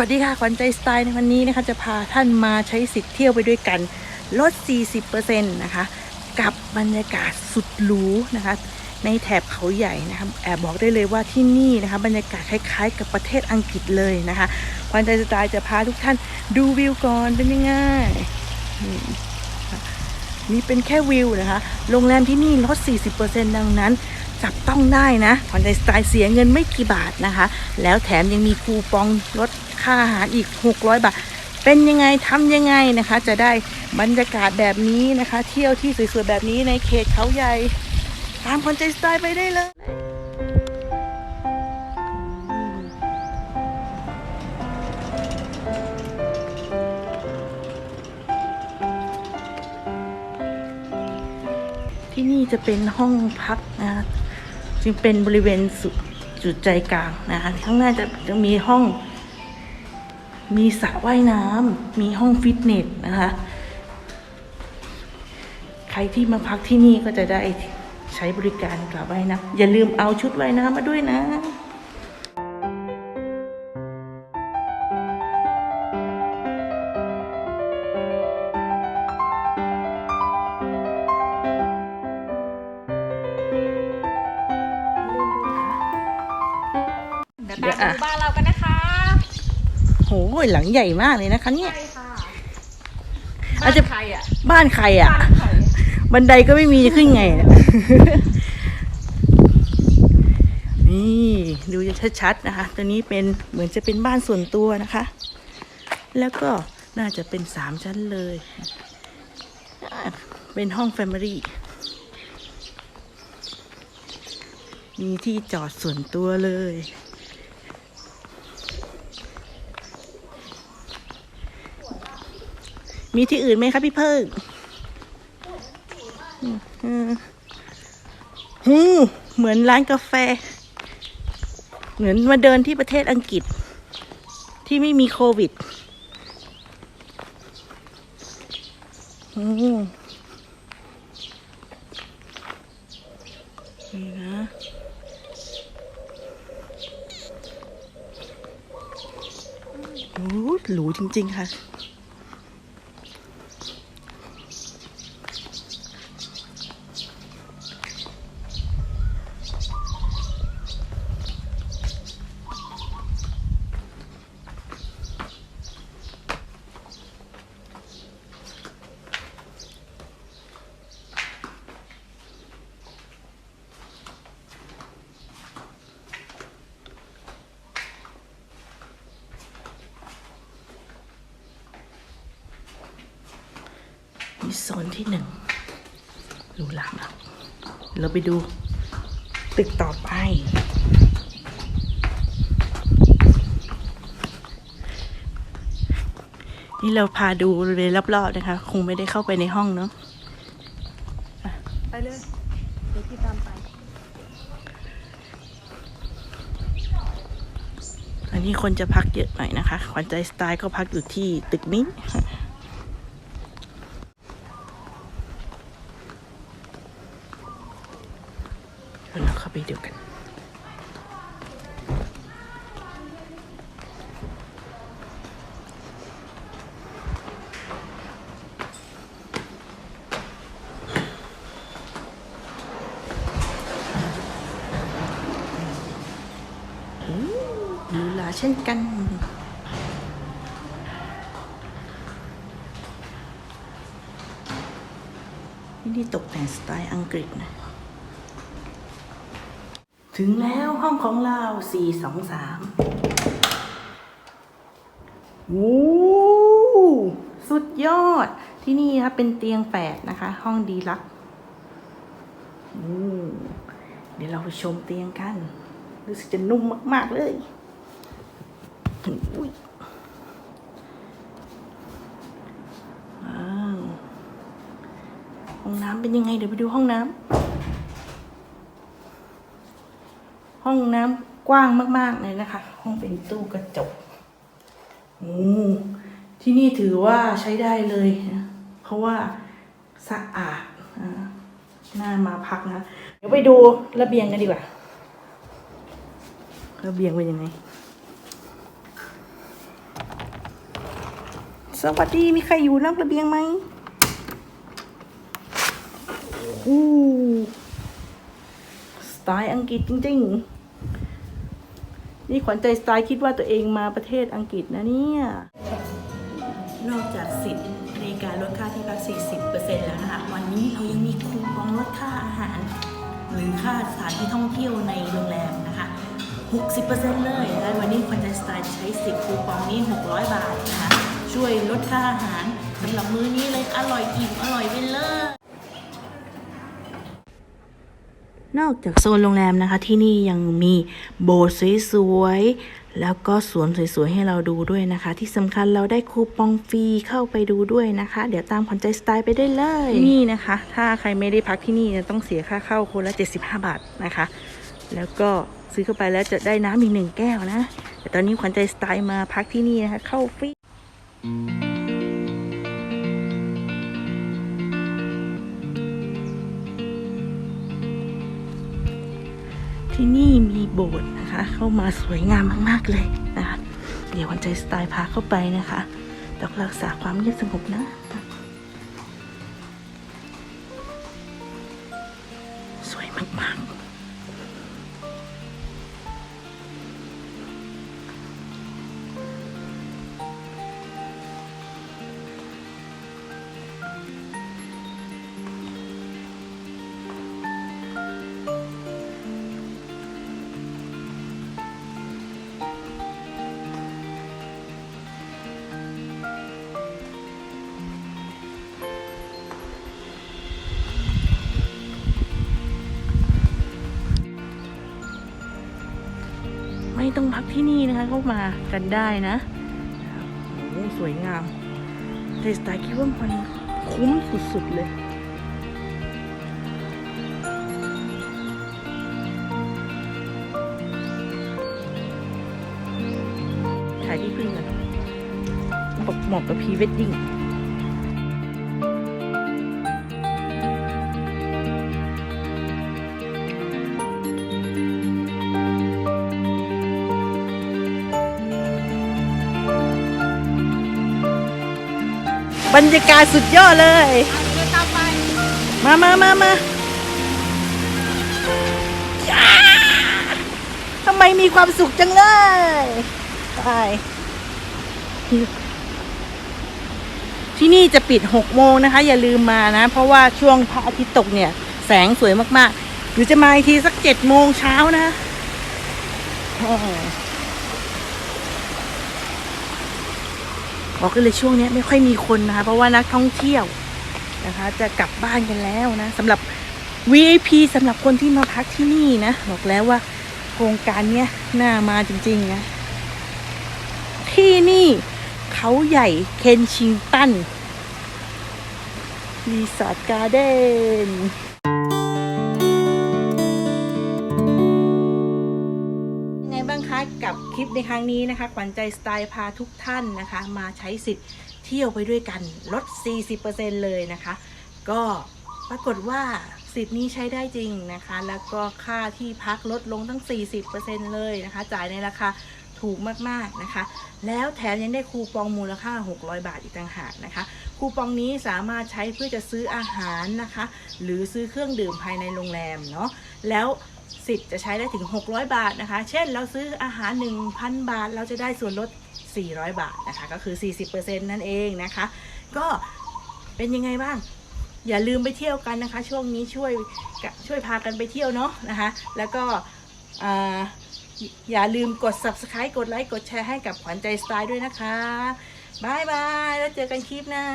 วัสดีค่ะ ขวัญใจสไตล์ในวันนี้นะคะ จะพาท่านมาใช้สิทธิ์เที่ยวไปด้วยกัน ลด 40%นะคะ กับบรรยากาศสุดหรูนะคะ ในแถบเขาใหญ่นะคะแอบบอกได้เลยว่าที่นี่นะคะ บรรยากาศคล้ายๆ กับประเทศอังกฤษเลยนะคะขวัญใจสไตล์จะพาทุกท่านดูวิวก่อนเป็นยังไงนี่เป็นแค่วิวนะคะ โรงแรมที่นี่ลด 40%ดังนั้น จับต้องได้นะขวัญใจสไตล์เสียเงินไม่กี่บาทนะคะ แล้วแถมยังมีคูปองลด ค่าอาหารอีก 600 บาท เป็นยังไงทำยังไงนะคะ จะได้บรรยากาศแบบนี้นะคะ เที่ยวที่สวยๆแบบนี้ในเขตเขาใหญ่ ตามขวัญใจสไตล์ไปได้เลยที่นี่จะเป็นห้องพักนะคะจึงเป็นบริเวณจุดใจกลางนะคะข้างหน้าจะจะมีห้อง มีสระว่ายน้ำมีห้องฟิตเนสนะคะ ใครที่มาพักที่นี่ก็จะได้ใช้บริการสระว่ายน้ำอย่าลืมเอาชุดว่ายน้ำมาด้วยนะเดี๋ยวตามไปดูบ้านเรากันนะ หหลังใหญ่มากเลยนะคะเนี่ย ใช่ค่ะอาจจะบ้นใครอะบ้านใครอะ บ้านใครบันไดก็ไม่มีจะขึ้นไงอะ นี่ดูจะชัดๆนะคะ ตัวนี้เป็นเหมือนจะเป็นบ้านส่วนตัวนะคะ แล้วก็น่าจะเป็นสามชั้นเลยอะเป็นห้องแฟมิลี่ มีที่จอดส่วนตัวเลย มีที่อื่นไหมคะพี่เพิ่งหูเหมือนร้านกาแฟ เหมือนมาเดินที่ประเทศอังกฤษ ที่ไม่มีโควิดนี่นะ โอ้หรูจริง ๆ ค่ะ มี โซนที่หนึ่งดูหลังเราเราไปดู ตึกต่อไป นี่เราพาดูบริเวณรอบๆนะคะ คงไม่ได้เข้าไปในห้องเนาะไปเลยเดี๋ยวพี่ตามไป อันนี้คนจะพักเยอะหน่อยนะคะขวัญใจสไตล์ก็พักอยู่ที่ตึกนี้ เดี๋ยวเราเข้าไปดูกัน หรูหรา เช่นกัน ที่นี่ตกแต่งสไตล์อังกฤษนะ ถึงแล้วห้องของเราสี่สองสามโอ้สุดยอดที่นี่ครับเป็นเตียงแฝดนะคะ ห้องดีลักเดี๋ยวเราไปชมเตียงกันรู้สึกจะนุ่มมาก ๆ เลย อุ้ยว้าวห้องน้ำเป็นยังไง เดี๋ยวไปดูห้องน้ำห้องน้ำกว้างมาก ๆ เลยนะคะ ห้องเป็นตู้กระจกโอ้ที่นี่ถือว่าใช้ได้เลยนะเพราะว่าสะอาดน่ามาพักนะ เดี๋ยวไปดูระเบียงกันดีกว่าระเบียงเป็นยังไง วัสดีมีใครอยู่นอกระเบียงไหมอู้สไตล์อังกฤษจริง ๆ นี่ขวัญใจสไตล์คิดว่าตัวเองมาประเทศอังกฤษนะเนี่ย นอกจากสิทธิ์ในการลดค่าที่พัก 40%แล้วนะคะ วันนี้เรายังมีคูปองลดค่าอาหาร หรือค่าสถานที่ท่องเที่ยวในโรงแรมนะคะ 60%เลย และวันนี้ควันใจสไตล์ใช้สิทธิ์คูปองนี้ 600 บาทนะคะ ช่วยลดค่าอาหารสำหรับมื้อนี้เลยอร่อยอิ่มอร่อยไปเลยนอกจากโซนโรงแรมนะคะที่นี่ยังมีโบสถ์สวยๆแล้วก็สวนสวยๆให้เราดูด้วยนะคะ ที่สำคัญเราได้คูปองฟรีเข้าไปดูด้วยนะคะ เดี๋ยวตามขวัญใจสไตล์ไปได้เลย นี่นะคะ ถ้าใครไม่ได้พักที่นี่ต้องเสียค่าเข้าคนละ 75 บาทนะคะ แล้วก็ซื้อเข้าไปแล้วจะได้น้ำอีกหนึ่งแก้วนะแต่ตอนนี้ขวัญใจสไตล์มาพักที่นี่นะคะเข้าฟรี ที่นี่มีโบสถ์นะคะ เข้ามาสวยงามมาก ๆ เลยนะคะ เดี๋ยววันใจสไตล์พาเข้าไปนะคะต้องรักษาความเงียบสงบนะ ไม่ต้องพักที่นี่นะคะเข้ามากันได้นะโอ้สวยงามแต่สตล์คิดว่ามันคุ้มสุดๆเลยถ่ายที่พึ่งกันบอกเหมาะกับพีเวดดิ้ง บรรยากาศสุดยอดเลย เดินตามไปมามามามาจ้าทำไมมีความสุขจังเลยไปที่นี่จะปิด6โมงนะคะ อย่าลืมมานะ เพราะว่าช่วงพระอาทิตย์ตกเนี่ย แสงสวยมากๆ หรือจะมาอีกทีสัก7โมงเช้านะ โอ้โหบอกกันเลยช่วงนี้ไม่ค่อยมีคนนะคะ เพราะว่านักท่องเที่ยวนะคะ จะกลับบ้านกันแล้วนะสำหรับ VIP สำหรับคนที่มาพักที่นี่นะบอกแล้วว่าโครงการเนี้ยน่ามาจริงๆนะที่นี่เขาใหญ่เคนชิงตันรีสอร์ทการ์เด้น บ้างคะกับคลิปในครั้งนี้นะคะขวัญใจสไตล์พาทุกท่านนะคะ มาใช้สิทธิ์เที่ยวไปด้วยกันลด 40%เลยนะคะ ก็ปรากฏว่าสิทธิ์นี้ใช้ได้จริงนะคะ แล้วก็ค่าที่พักลดลงตั้ง 40%เลยนะคะ จ่ายในราคาถูกมากๆนะคะ แล้วแถมยังได้คูปองมูลค่า 600 บาทอีกต่างหากนะคะ คูปองนี้สามารถใช้เพื่อจะซื้ออาหารนะคะ หรือซื้อเครื่องดื่มภายในโรงแรมเนาะแล้ว สิทธิ์จะใช้ได้ถึง 600 บาทนะคะ เช่น เราซื้ออาหาร 1,000 บาท เราจะได้ส่วนลด 400 บาทนะคะ ก็คือ 40%นั่นเองนะคะ ก็เป็นยังไงบ้าง อย่าลืมไปเที่ยวกันนะคะ ช่วงนี้ช่วยช่วยพากันไปเที่ยวเนาะนะคะ แล้วก็ออย่าลืมกด subscribe กดไลค์ กดแชร์ให้กับขวัญใจสไตล์ด้วยนะคะบายบาย แล้วเจอกันคลิปหน้า